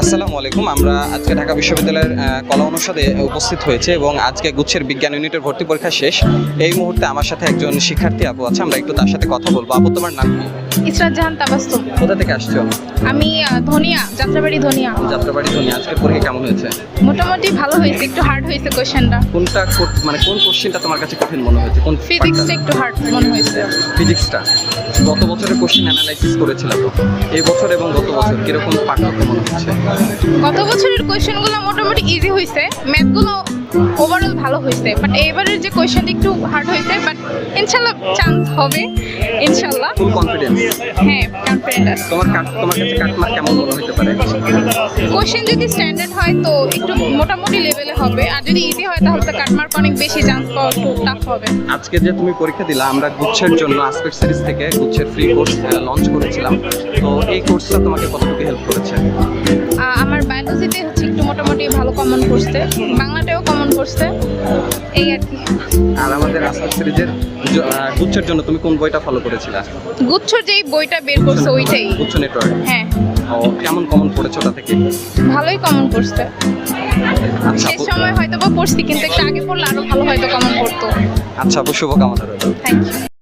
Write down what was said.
আসসালামু আলাইকুম। আমরা আজকে ঢাকা বিশ্ববিদ্যালয়ের কলা অনুষদে উপস্থিত হয়েছে এবং আজকে গুচ্ছের বিজ্ঞান ইউনিটের ভর্তি পরীক্ষা শেষ। এই মুহূর্তে আমার সাথে একজন শিক্ষার্থী আপু আছে আমরা একটু তার সাথে কথা বলব। আপু তোমার নাম কি? ইসরাত জাহান তাবাস্তব কোথা থেকে আসছো? আমি ধনিয়া যাত্রাবাড়ি ধনিয়া। যাত্রাবাড়ি ধনী আজকে পরীক্ষা কেমন হয়েছে? মোটামুটি ভালো হয়েছে একটু হার্ড হয়েছে কোয়েশ্চেনটা কোনটা মানে কোন কোশ্চেনটা তোমার কাছে কঠিন মনে হয়েছে? কোন ফিজিক্সটা একটু হার্ড মনে হয়েছে ফিজিক্সটা গত বছরের কোশ্চেন অ্যানালাইসিস করেছিল তো। এই বছর এবং গত বছর কীরকম পার্থক্য মনে হচ্ছে? গত বছরের কোয়েশ্চেনগুলো মোটামুটি ইজি হয়েছে ম্যাথগুলো ওভারঅল ভালো হয়েছে বাট এবারের যে কোয়েশ্চেনটা একটু হার্ড হয়েছে বাট ইনশাল্লাহ চান্স হবে। ইনশাল্লাহ। ফুল কনফিডেন্স হ্যাঁ কনফিডেন্ট আছে তোমার কাট তোমার কাছে কাটমার কেমন মনে হতে পারে? কোয়েশ্চেন যদি স্ট্যান্ডার্ড হয় তো একটু মোটামুটি লেভেলে হবে। আর যদি ইজি হয় তাহলে তো কাটমার্ক অনেক বেশি চান্স পাওয়া একটু টাফ হবে। আজকে যে তুমি পরীক্ষা দিলা আমরা গুচ্ছের জন্য আসপেক্ট সিরিজ থেকে গুচ্ছের ফ্রি কোর্স লঞ্চ করেছিলাম। তো এই কোর্সটা তোমাকে কতটুকু হেল্প করেছে? আমার বায়োলজিতে হচ্ছে একটু মোটামুটি ভালো কমন করছে বাংলাটাও কমন করছে এই আর কি। আর আমাদের আসপেক্ট সিরিজের গুচ্ছের জন্য তুমি কোন বইটা ফলো করেছিলা? গুচ্ছর যেই বইটা বের করছে ওইটাই। গুচ্ছ নেটওয়ার্ক। হ্যাঁ। কেমন কমন পড়েছে ওটা থেকে? ভালোই কমন পড়ছে। আচ্ছা শেষ সময় হয়তো বা পড়ছি কিন্তু একটু আগে পড়লে আরও ভালো হয়তো কমন করতো আচ্ছা আপু শুভকামনা রইল। Thank you